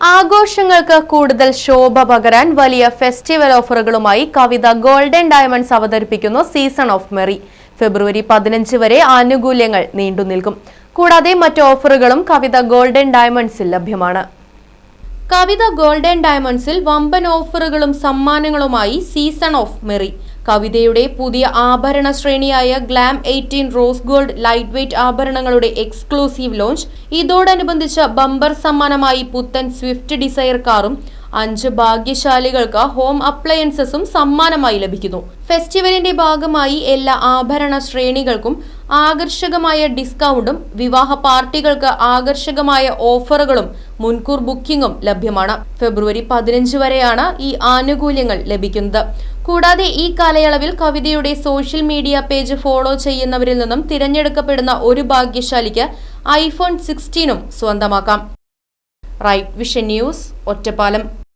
ആഘോഷങ്ങൾക്ക് കൂടുതൽ ശോഭ പകരാൻ വലിയ ഫെസ്റ്റിവൽ ഓഫറുകളുമായി കവിത ഗോൾഡൻ ഡയമണ്ട്സ് അവതരിപ്പിക്കുന്നു സീസൺ ഓഫ് മെറി. ഫെബ്രുവരി പതിനഞ്ച് വരെ ആനുകൂല്യങ്ങൾ നീണ്ടു നിൽക്കും. കൂടാതെ മറ്റ് ഓഫറുകളും കവിത ഗോൾഡൻ ഡയമണ്ട്സിൽ ലഭ്യമാണ്. കവിത ഗോൾഡൻ ഡയമണ്ട്സിൽ വമ്പൻ ഓഫറുകളും സമ്മാനങ്ങളുമായി സീസൺ ഓഫ് മെറി. കവിതയുടെ പുതിയ ആഭരണ ശ്രേണിയായ glam eighteen rose gold light weight ആഭരണങ്ങളുടെ exclusive launch. ഇതോടനുബന്ധിച്ച് ബമ്പർ സമ്മാനമായി പുത്തൻ സ്വിഫ്റ്റ് ഡിസയർ കാറും അഞ്ച് ഭാഗ്യശാലികൾക്ക് ഹോം അപ്ലയൻസസും സമ്മാനമായി ലഭിക്കുന്നു. ഫെസ്റ്റിവലിന്റെ ഭാഗമായി എല്ലാ ആഭരണ ശ്രേണികൾക്കും ആകർഷകമായ ഡിസ്കൗണ്ടും വിവാഹ പാർട്ടികൾക്ക് ആകർഷകമായ ഓഫറുകളും മുൻകൂർ ബുക്കിംഗും ലഭ്യമാണ്. ഫെബ്രുവരി പതിനഞ്ച് വരെയാണ് ഈ ആനുകൂല്യങ്ങൾ ലഭിക്കുന്നത്. കൂടാതെ ഈ കാലയളവിൽ കവിതയുടെ സോഷ്യൽ മീഡിയ പേജ് ഫോളോ ചെയ്യുന്നവരിൽ നിന്നും തിരഞ്ഞെടുക്കപ്പെടുന്ന ഒരു ഭാഗ്യശാലിക്ക് ഐഫോൺ സിക്സ്റ്റീനും സ്വന്തമാക്കാം. Right vision news Ottapalam.